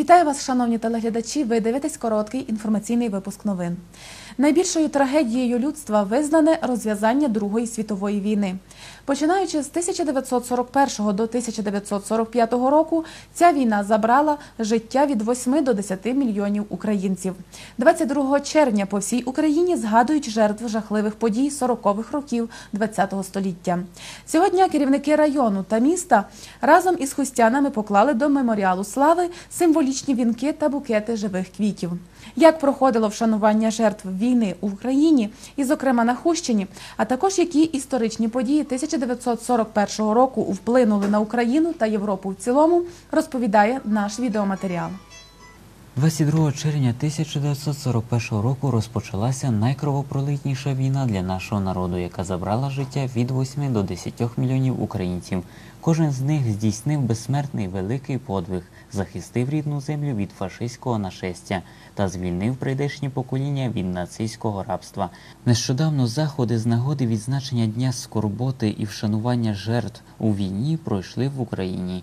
Вітаю вас, шановні телеглядачі. Ви дивитесь короткий інформаційний випуск новин. Найбільшою трагедією людства визнане розв'язання Другої світової війни. Починаючи з 1941 до 1945 року, ця війна забрала життя від 8 до 10 мільйонів українців. 22 червня по всій Україні згадують жертв жахливих подій 40-х років ХХ століття. Сьогодні керівники району та міста разом із хустянами поклали до меморіалу слави символічні вінки та букети живих квітів. Як проходило вшанування жертв війни в Україні, і, зокрема, на Хущині, а також які історичні події 1941 року вплинули на Україну та Європу в цілому, розповідає наш відеоматеріал. 22 червня 1941 року розпочалася найкровопролитніша війна для нашого народу, яка забрала життя від 8 до 10 мільйонів українців. Кожен з них здійснив безсмертний великий подвиг, захистив рідну землю від фашистського нашестя та звільнив прийдешнє покоління від нацистського рабства. Нещодавно заходи з нагоди відзначення дня скорботи і вшанування жертв у війні пройшли в Україні.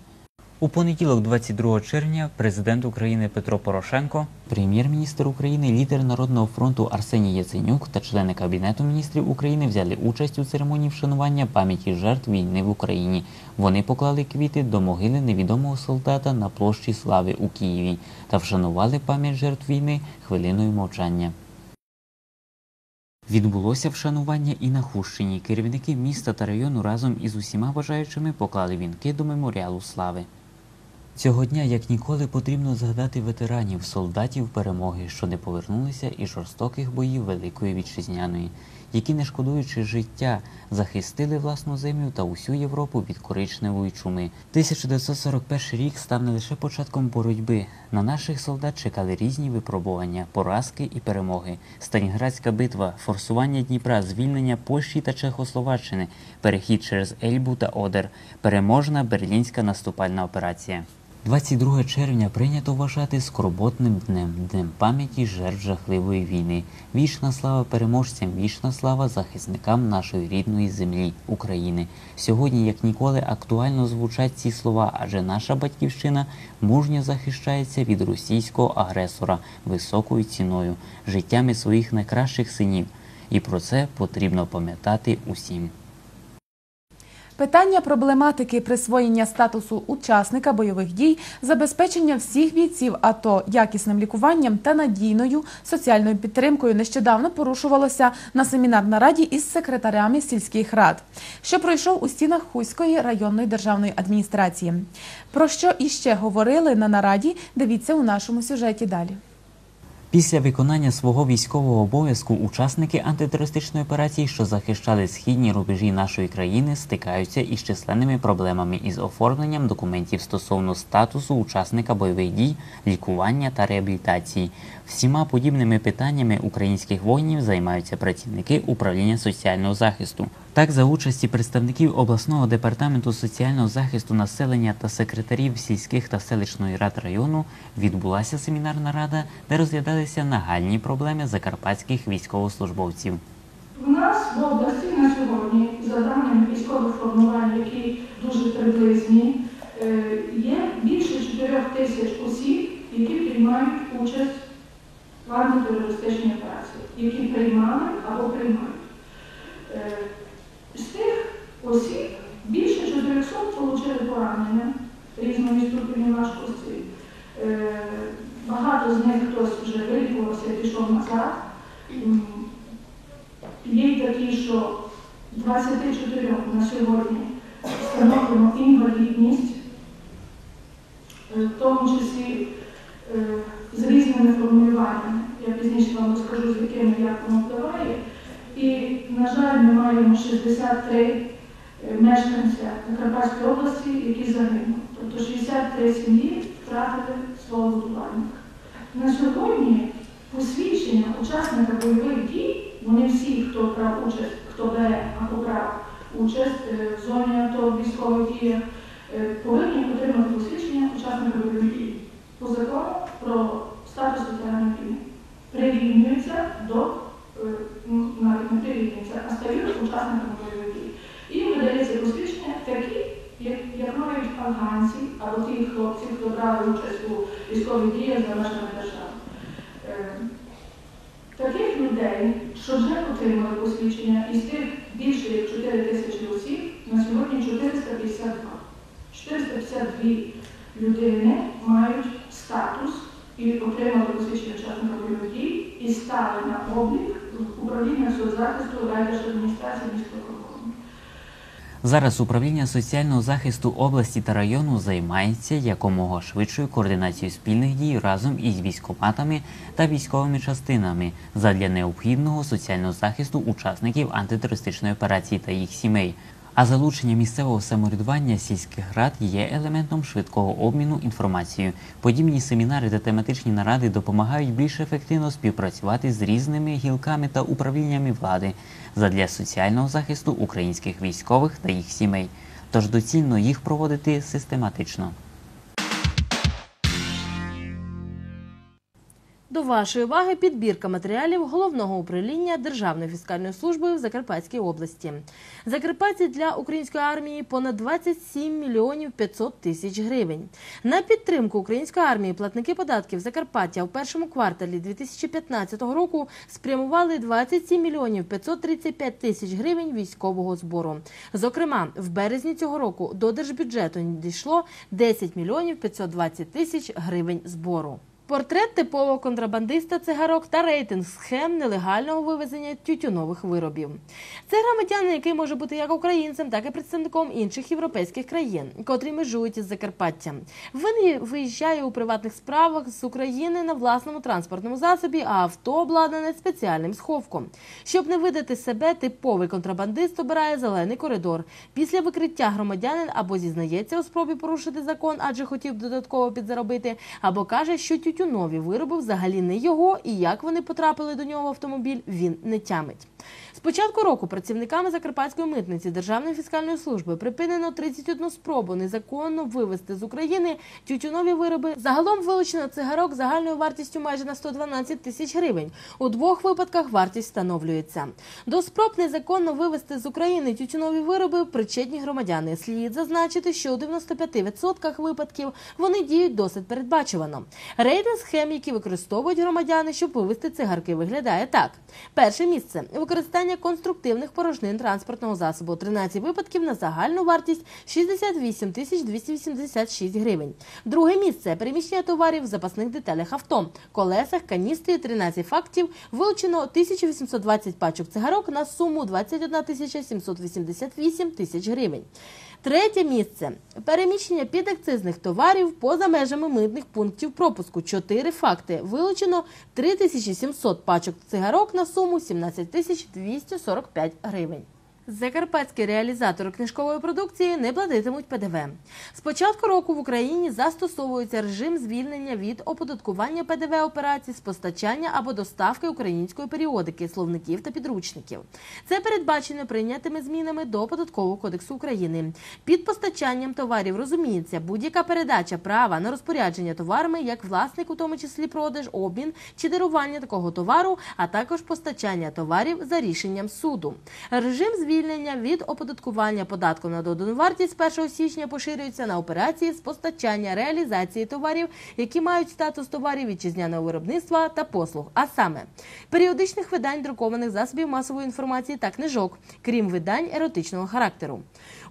У понеділок, 22 червня, президент України Петро Порошенко, прем'єр-міністр України, лідер Народного фронту Арсеній Яценюк та члени Кабінету міністрів України взяли участь у церемонії вшанування пам'яті жертв війни в Україні. Вони поклали квіти до могили невідомого солдата на площі Слави у Києві та вшанували пам'ять жертв війни хвилиною мовчання. Відбулося вшанування і на Хущині. Керівники міста та району разом із усіма бажаючими поклали вінки до меморіалу слави. Цього дня, як ніколи, потрібно згадати ветеранів, солдатів перемоги, що не повернулися із жорстоких боїв Великої Вітчизняної, які, не шкодуючи життя, захистили власну землю та усю Європу від коричневої чуми. 1941 рік став не лише початком боротьби. На наших солдат чекали різні випробування, поразки і перемоги. Сталінградська битва, форсування Дніпра, звільнення Польщі та Чехословаччини, перехід через Ельбу та Одер, переможна берлінська наступальна операція. 22 червня прийнято вважати скорботним днем, днем пам'яті жертв жахливої війни. Вічна слава переможцям, вічна слава захисникам нашої рідної землі України. Сьогодні, як ніколи, актуально звучать ці слова, адже наша батьківщина мужньо захищається від російського агресора високою ціною, життями своїх найкращих синів. І про це потрібно пам'ятати усім. Питання проблематики присвоєння статусу учасника бойових дій, забезпечення всіх бійців АТО якісним лікуванням та надійною соціальною підтримкою нещодавно порушувалося на семінар раді із секретарями сільських рад, що пройшов у стінах Хуської районної державної адміністрації. Про що іще говорили на нараді? Дивіться у нашому сюжеті далі. Після виконання свого військового обов'язку учасники антитерористичної операції, що захищали східні рубежі нашої країни, стикаються із численними проблемами із оформленням документів стосовно статусу учасника бойових дій, лікування та реабілітації. Всіма подібними питаннями українських воїнів займаються працівники управління соціального захисту. Так, за участі представників обласного департаменту соціального захисту населення та секретарів сільських та селищної рад району відбулася семінарна рада, де розглядалися нагальні проблеми закарпатських військовослужбовців. У нас в області на сьогодні, за даними військових формувань, які дуже приблизні, е, є більше 4 тисяч осіб, які приймають участь в антитерористичній операції, які приймали або приймають. Е, З тих осіб більше 400 отримали поранення різної ступені важкості. З них хтось вже вилікувався, пішов назад. Є й такі, що 24 на сьогодні встановлено інвалідність, е, в тому числі е, з різними формулюваннями. Я пізніше вам розкажу, з якими як воно впливає. І, на жаль, ми маємо 63 е, мешканця Закарпатської області, які загинули. Тобто 63 сім'ї. На сьогодні посвідчення учасника бойових дій, вони всі, хто брав участь, хто бере або брав участь е, в зоні АТО військових діях, е, повинні отримати посвідчення учасника бойових дій по закону про статус ветерана війни. Прирівнюються до е, навіть не прирівнюються, а стають учасниками бойових дій. І видається посвідчення такі, як, мають афганці або ті хлопці, хто брали участь у військових діях. Людей, що вже отримали посвідчення, із тих більше як 4 тисячі осіб, на сьогодні 452. 452 людини мають статус і отримали посвідчення учасника бойових дій і стали на облік управління соцзахисту райдержадміністрації міського. Зараз управління соціального захисту області та району займається якомога швидшою координацією спільних дій разом із військоматами та військовими частинами задля необхідного соціального захисту учасників антитерористичної операції та їх сімей. А залучення місцевого самоврядування сільських рад є елементом швидкого обміну інформацією. Подібні семінари та тематичні наради допомагають більш ефективно співпрацювати з різними гілками та управліннями влади задля соціального захисту українських військових та їх сімей. Тож доцільно їх проводити систематично. До вашої уваги підбірка матеріалів головного управління Державної фіскальної служби в Закарпатській області. Закарпатці для української армії понад 27 мільйонів 500 тисяч гривень. На підтримку української армії платники податків Закарпаття у першому кварталі 2015 року спрямували 27 мільйонів 535 тисяч гривень військового збору. Зокрема, в березні цього року до держбюджету надійшло 10 мільйонів 520 тисяч гривень збору. Портрет типового контрабандиста цигарок та рейтинг схем нелегального вивезення тютюнових виробів. Це громадянин, який може бути як українцем, так і представником інших європейських країн, котрі межують із Закарпаттям. Він виїжджає у приватних справах з України на власному транспортному засобі, а авто обладнане спеціальним сховком. Щоб не видати себе, типовий контрабандист обирає зелений коридор. Після викриття громадянин або зізнається у спробі порушити закон, адже хотів додатково підзаробити, або каже, що тютюнові вироби взагалі не його, і як вони потрапили до нього в автомобіль, він не тямить. З початку року працівниками Закарпатської митниці Державної фіскальної служби припинено 31 спробу незаконно вивезти з України тютюнові вироби. Загалом вилучено цигарок загальною вартістю майже на 112 тисяч гривень. У двох випадках вартість встановлюється. До спроб незаконно вивезти з України тютюнові вироби причетні громадяни. Слід зазначити, що у 95% випадків вони діють досить передбачувано. Рейтинг схем, які використовують громадяни, щоб вивезти цигарки, виглядає так: перше місце використання конструктивних порожнин транспортного засобу 13 випадків на загальну вартість 68 тисяч 286 гривень. Друге місце переміщення товарів в запасних деталях авто, колесах, каністрі 13 фактів. Вилучено 1820 пачок цигарок на суму 21 тисяча 788 тисяч гривень. Третє місце переміщення підакцизних товарів поза межами митних пунктів пропуску. Чотири факти. Вилучено 3700 пачок цигарок на суму 17 тисяч 245 гривень. Закарпатські реалізатори книжкової продукції не платитимуть ПДВ. З початку року в Україні застосовується режим звільнення від оподаткування ПДВ операцій з постачання або доставки української періодики, словників та підручників. Це передбачено прийнятими змінами до податкового кодексу України. Під постачанням товарів розуміється будь-яка передача права на розпорядження товарами як власник, у тому числі продаж, обмін чи дарування такого товару, а також постачання товарів за рішенням суду. Режим звільнення від оподаткування податком на додану вартість 1 січня поширюється на операції з постачання реалізації товарів, які мають статус товарів вітчизняного виробництва та послуг, а саме періодичних видань друкованих засобів масової інформації та книжок, крім видань еротичного характеру,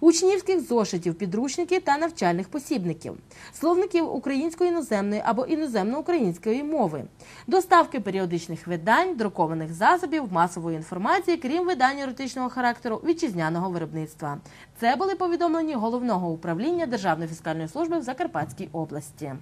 учнівських зошитів, підручників та навчальних посібників, словників української іноземної або іноземно-української мови, доставки періодичних видань, друкованих засобів масової інформації, крім видань еротичного характеру вітчизняного виробництва. Це були повідомлені головного управління Державної фіскальної служби в Закарпатській області.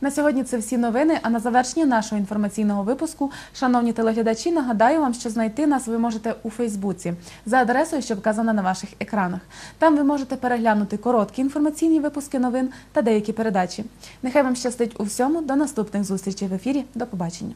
На сьогодні це всі новини. А на завершення нашого інформаційного випуску, шановні телеглядачі, нагадаю вам, що знайти нас ви можете у Фейсбуці за адресою, що вказана на ваших екранах. Там ви можете переглянути короткі інформаційні випуски новин та деякі передачі. Нехай вам щастить у всьому. До наступних зустрічей в ефірі. До побачення.